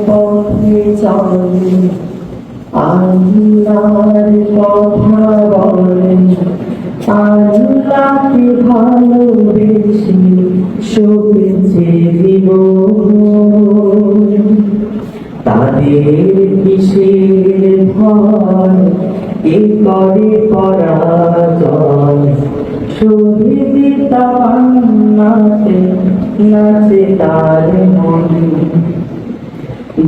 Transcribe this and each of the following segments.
পথে চলে আল্লাহর কথা বলে আল্লাহকে ভালোবেসে শোকেছে জীবন তাদের নাচে তার মন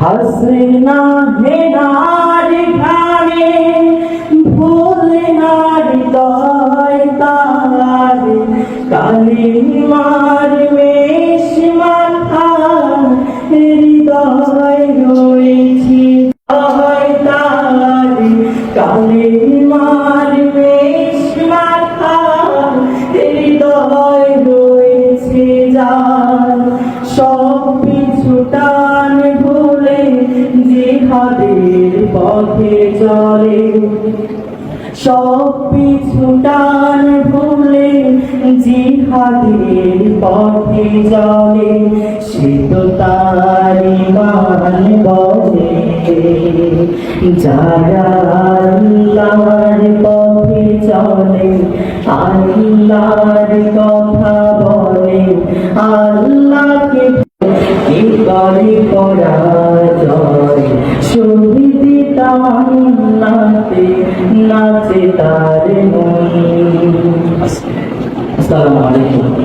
হাসনা হেনার খানে ভোলে নারী তয় তার কালী পথে চলে। সব পিছু টান ভুলে জিহাদের পথে চলে। সে তো তারি গান বলে। যারা পথে চলে, আল্লাহর কথা বলে, আল্লাহকে কি করে শহীদ তামান্নাতে নাচে তার মন। আসসালামু আলাইকুম।